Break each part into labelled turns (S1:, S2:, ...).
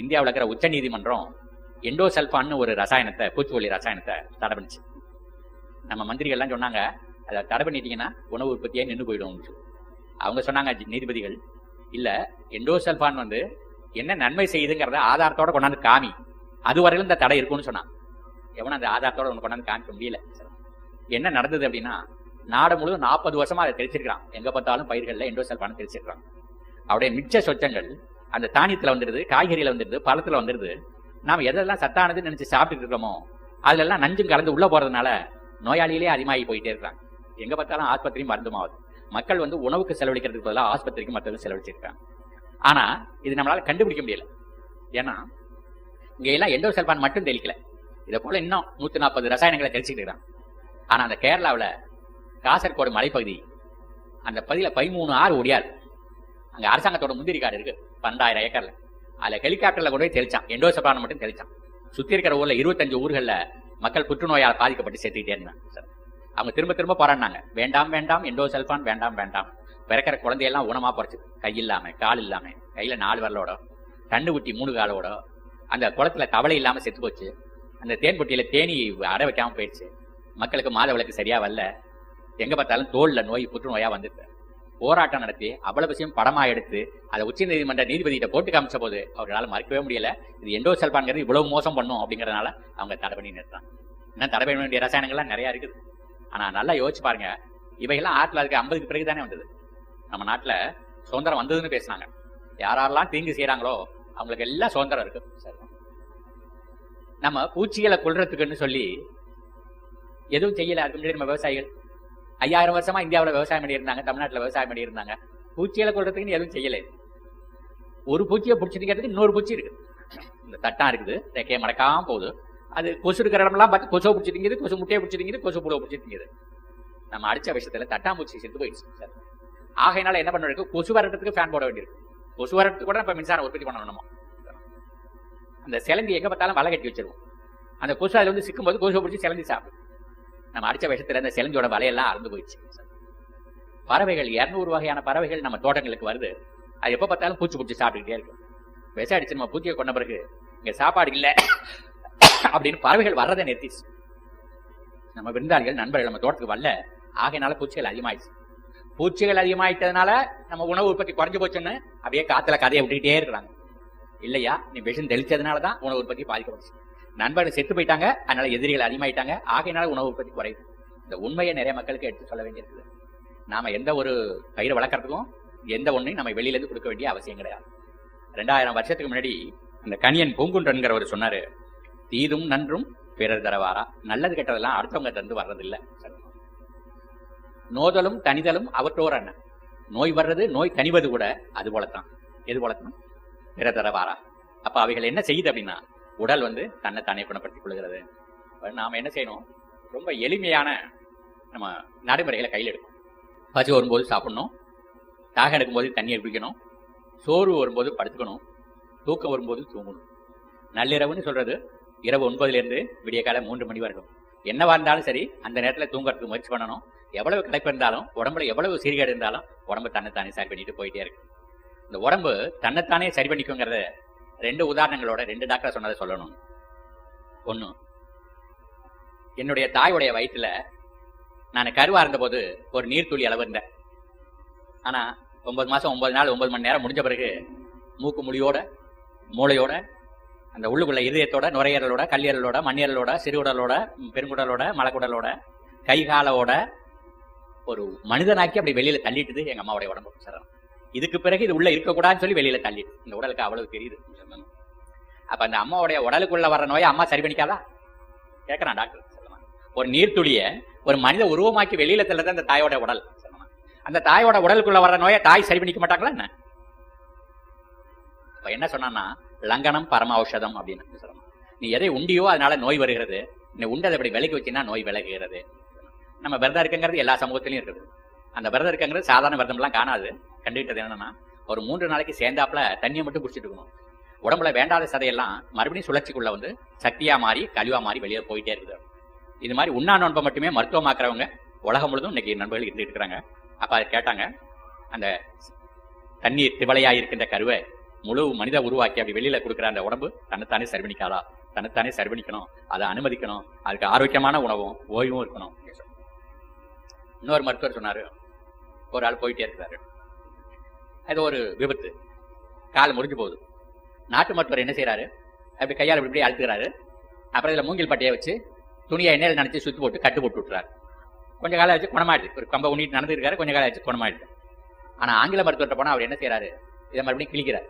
S1: இந்தியாவில் இருக்கிற உச்ச நீதிமன்றம் எண்டோசல்பான்னு ஒரு ரசாயனத்தை பூச்சிக்கொல்லி ரசாயனத்தை தடை பண்ணிச்சு. நம்ம மந்திரிகள்லாம் சொன்னாங்க அதை தடை பண்ணிட்டீங்கன்னா உணவு உற்பத்தியே நின்று போயிடும் அவங்க சொன்னாங்க நீதிபதிகள் இல்ல எண்டோசல்பான் வந்து என்ன நன்மை செய்யுதுங்கிறத ஆதாரத்தோட கொண்டாந்து காமி. அது வரையிலும் இந்த தடை இருக்கும்னு சொன்னான். எவனும் அந்த ஆதாரத்தோட ஒன்று கொண்டாந்து காமிக்க முடியல. என்ன நடந்தது அப்படின்னா நாடு முழுவதும் நாற்பது வருஷமா அதை தெரிச்சிருக்கிறான் எங்க பார்த்தாலும் பயிர்கள்ல எண்டோசல்பான் தெரிச்சிருக்கிறான் அவருடைய மிச்ச சொச்சங்கள் அந்த தானியத்துல வந்துடுது காய்கறியில வந்துடுது பழத்துல வந்துடுது. நாம் எதெல்லாம் சத்தானதுன்னு நினைச்சு சாப்பிட்டுட்டு இருக்கோமோ அதுல எல்லாம் நஞ்சும் கலந்து உள்ள போறதுனால நோயாளிகளே அதிகமாகி போயிட்டே இருக்காங்க எங்க பார்த்தாலும் ஆஸ்பத்திரியும் மருந்துமாவது மக்கள் வந்து உணவுக்கு செலவழிக்கிறதுக்கு பதிலாக ஆஸ்பத்திரிக்கு மற்றவங்க செலவழிச்சிருக்காங்க. ஆனா இது நம்மளால கண்டுபிடிக்க முடியல. ஏன்னா இங்க எல்லாம் எண்டோசல்பான் மட்டும் தெளிக்கல. இதை போல இன்னும் நூத்தி நாற்பது ரசாயனங்களை தெளிச்சுட்டு இருக்கிறான் ஆனா அந்த கேரளாவில் காசர்கோடு மலைப்பகுதி அந்த பகுதியில் பதிமூணு ஆறு ஒடியாது அங்க அரசாங்கத்தோட முந்திரி காடு இருக்கு. பன்னெண்டாயிரம் ஏக்கர்ல. அதுல ஹெலிகாப்டர்ல கொண்டு போய் தெளிச்சான். எண்டோசல்பான் மட்டும் தெளிச்சான். சுத்தி இருக்கிற ஊர்ல இருபத்தஞ்சு ஊர்கள்ல மக்கள் புற்றுநோயால் பாதிக்கப்பட்டு சேர்த்துக்கிட்டே இருந்தாங்க சார். அவங்க திரும்ப திரும்ப போராடினாங்க. வேண்டாம் வேண்டாம் எண்டோசல்பான் வேண்டாம் வேண்டாம். பிறக்கிற குழந்தையெல்லாம் உணமா போறச்சு கை இல்லாம கால் இல்லாம கையில நாலு வரலோட கண்ணு குட்டி மூணு காலோட அந்த குளத்துல தவளை இல்லாம செத்து போச்சு. அந்த தேன் பொட்டியில தேனி அடை வைக்காம போயிடுச்சு. மக்களுக்கு மாத விளக்கு சரியா வரல. எங்க பார்த்தாலும் தோல்ல நோய் புற்றுநோயா வந்துட்டு போராட்டம் நடத்தி அவ்வளவு விஷயம் படமா எடுத்து அதை உச்ச நீதிமன்ற நீதிபதிகிட்ட போட்டு காமிச்ச போது அவர்களால் மறுக்கவே முடியல. இது எண்டோ செல்பான்கிறது இவ்வளவு மோசம் பண்ணும் அப்படிங்கறதுனால அவங்க தடை பண்ணி நிறுத்தாங்க இன்னும் தடை பண்ண வேண்டிய ரசாயனங்கள்லாம் நிறைய இருக்குது. ஆனா நல்லா யோசிச்சு பாருங்க. இவைகள்லாம் ஆயிரத்தி தொள்ளாயிரத்தி ஐம்பதுக்கு பிறகு தானே வந்தது. நம்ம நாட்டுல சுதந்திரம் வந்ததுன்னு பேசினாங்க. யாரெல்லாம் தீங்கு செய்யறாங்களோ அவங்களுக்கு எல்லாம் சுதந்திரம் இருக்கு. நம்ம பூச்சிகளை கொல்றதுக்குன்னு சொல்லி எதுவும் செய்யல அதுக்கு முன்னாடி நம்ம விவசாயிகள். ஐயாயிரம் வருஷமா இந்தியாவுல விவசாயம் பண்ணியிருந்தாங்க தமிழ்நாட்டுல விவசாயம் பண்ணியிருந்தாங்க. பூச்சிகளை கொள்றதுக்குன்னு எதுவும் செய்யலை. ஒரு பூச்சியை பிடிச்சிருக்கிறதுக்கு இன்னொரு பூச்சி இருக்கு. இந்த தட்டா இருக்குது ரெக்கையை மடக்காம போகுது. அது கொசு இருக்கிற இடம்லாம் பார்த்து கொசுவை பிடிச்சிருக்குது கொசு முட்டையை பிடிச்சிருக்குது கொசு புழுவை பிடிச்சிருக்குது நம்ம அடிச்ச விஷயத்துல தட்டாம்பூச்சி செத்து போயிடுச்சு. சார் ஆகையினால என்ன பண்ண கொசு வரட்டுக்கு ஃபேன் போட வேண்டியிருக்கு. கொசு வரட்டுக்கு கூட இப்ப மின்சாரம் உற்பத்தி பண்ணணும் நம்ம. அந்த சிலந்தி எங்க பார்த்தாலும் வலை கட்டி வச்சிருவோம். அந்த கொசு அதுல வந்து சிக்கும் போது கொசுவை பிடிச்சி சிலந்தி சாப்பிடும். நம்ம அடிச்ச விஷயத்துல அந்த சிலந்தியோட வலையெல்லாம் அறந்து போயிடுச்சு. பறவைகள் இருநூறு வகையான பறவைகள் நம்ம தோட்டங்களுக்கு வருது. அது எப்ப பார்த்தாலும் பூச்சி பிடிச்சி சாப்பிட்டுக்கிட்டே இருக்கும். விஷம் அடிச்சு நம்ம பூச்சியை கொண்ட பிறகு இங்க சாப்பாடு இல்ல அப்படின்னு பறவைகள் வர்றதை நிறுத்திச்சு நம்ம விருந்தாளிகள் நண்பர்கள் நம்ம தோட்டத்துக்கு வரல. ஆகையினால பூச்சிகள் அதிகமாயிடுச்சு. பூச்சிகள் அதிகமாயிட்டதுனால நம்ம உணவு உற்பத்தி குறைஞ்சு போச்சுன்னு அப்படியே காத்துல கதையை விட்டுக்கிட்டே இருக்கிறாங்க. இல்லையா? நீ விஷம் தெளிச்சதுனால தான் உணவு உற்பத்தி பாதிக்கப்பட்டுச்சு. நண்பர்கள் செத்து போயிட்டாங்க. அதனால எதிரிகள் அதிகமாயிட்டாங்க. ஆகையினால உணவு உற்பத்தி குறையும் இந்த உண்மையை நிறைய மக்களுக்கு எடுத்து சொல்ல வேண்டியிருக்குது. நாம எந்த ஒரு பயிரை வளர்க்கறதுக்கும் எந்த ஒண்ணையும் நம்ம வெளியிலேருந்து கொடுக்க வேண்டிய அவசியம் கிடையாது. ரெண்டாயிரம் வருஷத்துக்கு முன்னாடி அந்த கணியன் பூங்குன்றன்கிறவர் சொன்னாரு தீதும் நன்றும் பிறர் தரவாரா? நல்லது கெட்டதெல்லாம் அடுத்தவங்க தந்து வர்றதில்லை. நோதலும் தனிதலும் அவற்றோர் அண்ணன் நோய் வர்றது நோய் கனிவது கூட அது போலத்தான். எது போலத்தான்? பிறர் தரவாரா? அப்ப அவைகள் என்ன செய்யுது அப்படின்னா உடல் வந்து தன்னை தானே குணப்படுத்திக் கொள்கிறது நாம் என்ன செய்யணும்? ரொம்ப எளிமையான நம்ம நடைமுறைகளை கையில் எடுக்கணும். பசி வரும்போது சாப்பிடணும். தாகம் எடுக்கும்போது தண்ணீர் குடிக்கணும். சோறு வரும்போது படுத்துக்கணும். தூக்கம் வரும்போது தூங்கணும். நள்ளிரவுன்னு சொல்கிறது இரவு ஒன்பதுலேருந்து விடிய காலை மூன்று மணி வரைக்கும். என்னவா இருந்தாலும் சரி அந்த நேரத்தில் தூங்குறதுக்கு முயற்சி பண்ணணும். எவ்வளவு கிடைப்பு இருந்தாலும் உடம்புல எவ்வளவு சீர்கேடு இருந்தாலும் உடம்பு தன்னைத்தானே சரி பண்ணிட்டு போயிட்டே இருக்கு. இந்த உடம்பு தன்னைத்தானே சரி பண்ணிக்கோங்கிறத ரெண்டு உதாரணங்களோட ரெண்டு டாக்டர் சொன்னதை சொல்லணும். ஒன்று என்னுடைய தாயுடைய வயிற்றுல நான் கருவா இருந்தபோது ஒரு நீர்த்துளி அளவு இருந்தேன். ஆனா ஒன்பது மாசம் ஒன்பது நாள் ஒன்பது மணி நேரம் முடிஞ்ச பிறகு மூக்கு முடியோட மூளையோட அந்த உள்ளுக்குள்ள இதயத்தோட நுரையீரலோட கல்லீரலோட மண்ணீரலோட சிறுகுடலோட பெருங்குடலோட மலக்குடலோட கை காலோட ஒரு மனிதனாக்கி அப்படி வெளியில தள்ளிட்டுது எங்க அம்மாவுடைய உடம்பு. சரணம். இதுக்கு பிறகு இது உள்ள இருக்கக்கூடாதுன்னு சொல்லி வெளியில தள்ளி இந்த உடலுக்கு அவ்வளவு தெரியுது. அப்ப அந்த அம்மாவுடைய உடலுக்குள்ள வர்ற நோயை அம்மா சரி பண்ணிக்காதா? கேட்கறான் டாக்டர். சொல்லலாம் ஒரு நீர்த்துளிய ஒரு மனித உருவமாக்கி வெளியில தள்ளுறது அந்த தாயோட உடல். சொல்லலாம் அந்த தாயோட உடலுக்குள்ள வர்ற நோயை தாய் சரி பண்ணிக்க மாட்டாங்களா என்ன? இப்ப என்ன சொன்னான்னா லங்கனம் பரம ஔஷதம் அப்படின்னு. சொல்லணும் நீ எதை உண்டியோ அதனால நோய் வருகிறது. நீ உண்டதை இப்படி விலகி வச்சுன்னா நோய் விலகுகிறது. நம்ம விரதம் இருக்குங்கிறது எல்லா சமூகத்திலையும் இருக்குது. அந்த விரதம் இருக்குங்கிறது சாதாரண விரதம்லாம் காணாது. கண்டுகிட்டது என்னன்னா ஒரு மூன்று நாளைக்கு சேர்ந்தாப்புல தண்ணியை மட்டும் குடிச்சிட்டு இருக்கணும். உடம்புல வேண்டாத சதையெல்லாம் மறுபடியும் சுழற்சிக்குள்ள வந்து சக்தியா மாறி கழிவா மாறி வெளியே போயிட்டே இருக்குது. இது மாதிரி உண்ணா நோன்பை மட்டுமே மருத்துவமாக்குறவங்க உலகம் முழுதும் இன்னைக்கு நண்பர்கள் இருந்துட்டு இருக்கிறாங்க. அப்ப அதை கேட்டாங்க அந்த தண்ணீர் திவலையா இருக்கின்ற கருவை முழு மனித உருவாக்கி அப்படி வெளியில கொடுக்குற அந்த உடம்பு தன்னைத்தானே சரிபணிக்காதா தன்னைத்தானே சரிபணிக்கணும் அதை அனுமதிக்கணும். அதுக்கு ஆரோக்கியமான உணவும் ஓய்வும் இருக்கணும். இன்னொரு மருத்துவர் சொன்னாரு ஒரு ஆள் போயிட்டே இருக்கிறாரு. அது ஒரு விபத்து. கால் முறிஞ்சு போகுது. நாட்டு மருத்துவர் என்ன செய்யறாரு அப்படி கையால் இப்படி இப்படி அழுத்துக்கிறாரு அப்புறம் இதுல மூங்கில் பட்டையை வச்சு துணியை எண்ணெயில் நினச்சி சுற்றி போட்டு கட்டு போட்டு விட்டுறாரு. கொஞ்ச காலம் ஆச்சு குணமாயிடுது. ஒரு கம்பை உண்ணிட்டு நடந்துருக்காரு கொஞ்ச காலம் ஆச்சு குணமாயிடுது. ஆனா ஆங்கில மருத்துவர்கிட்ட போனா அவர் என்ன செய்றாரு? இதை மறுபடியும் கிழிக்கிறார்.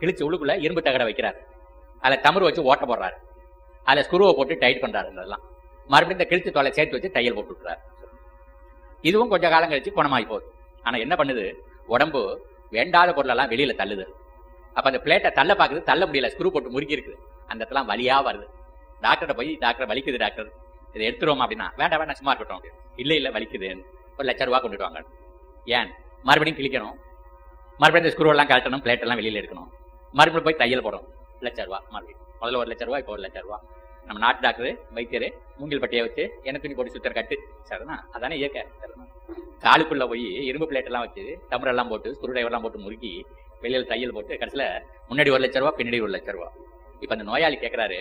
S1: கிழிச்சு உள்ளுக்குள்ள இரும்பு தகடை வைக்கிறார். அதில் தமறு வச்சு ஓட்ட போடுறாரு. அதில் ஸ்குருவை போட்டு டைட் பண்றாரு இதெல்லாம். மறுபடியும் இந்த கிழிச்சு தொலை சேர்த்து வச்சு தையல் போட்டு விட்டுறாரு. இதுவும் கொஞ்ச காலம் கழிச்சு குணமாயி போகுது. ஆனா என்ன பண்ணுது? உடம்பு வேண்டாத பொருளெல்லாம் வெளியில தள்ளுது. அப்ப அந்த பிளேட்டை தள்ள பார்க்குது தள்ள முடியல. ஸ்க்ரூ போட்டு முறுக்கி இருக்குது. அந்த இடத்துல வலியா வருது. டாக்டரை போய் டாக்டர் வலிக்குது டாக்டர் இதை எடுத்துருவோம் அப்படின்னா வேண்டாம் வேண்டாம் சும்மா இருக்கட்டும் அப்படின்னு. இல்லை இல்ல ஒரு லட்ச ரூபா கொண்டுட்டு வாங்க. ஏன்? மறுபடியும் கிழிக்கணும். மறுபடியும் இந்த ஸ்க்ரூ எல்லாம் கழட்டணும் பிளேட் எல்லாம் வெளியில எடுக்கணும். மறுபடியும் போய் தையல் போடணும். லட்ச ரூபா மறுபடியும். முதல்ல ஒரு லட்ச ரூபா இப்போ ஒரு லட்ச ரூபா. நம்ம நாட்டு டாக்டர் வைத்தியர் மூங்கில் பட்டியை வச்சு எனக்கு துணி போட்டு சுத்தர் கட்டு. சரிண்ணா? அதானே இயற்கை சரிண்ணா. காலுக்குள்ள போய் இரும்பு பிளேட் எல்லாம் வச்சு டம்ளர் எல்லாம் போட்டு ஸ்க்ரூ டிரைவர்லாம் எல்லாம் போட்டு முறுக்கி வெளியில் தையல் போட்டு கடைசியில முன்னாடி ஒரு லட்ச ரூபா பின்னாடி ஒரு லட்ச ரூபா. இப்போ அந்த நோயாளி கேக்குறாரு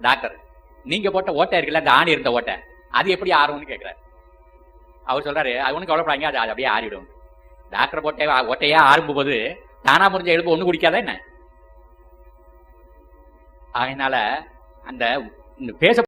S1: டாக்டர் நீங்க போட்ட ஓட்டை இருக்குல்ல அந்த ஆணி இருந்த ஓட்டை அது எப்படி ஆறும்னு கேட்குறாரு அவர் சொல்றாரு அது ஒண்ணு கவலைப்படாங்க அது அது அப்படியே ஆறிடும். டாக்டர் போட்ட ஓட்டையே ஆரம்பும் போது தானா முறிஞ்ச எழுப்பு ஒண்ணு குடிக்காதா என்ன? அதனால அந்த பேச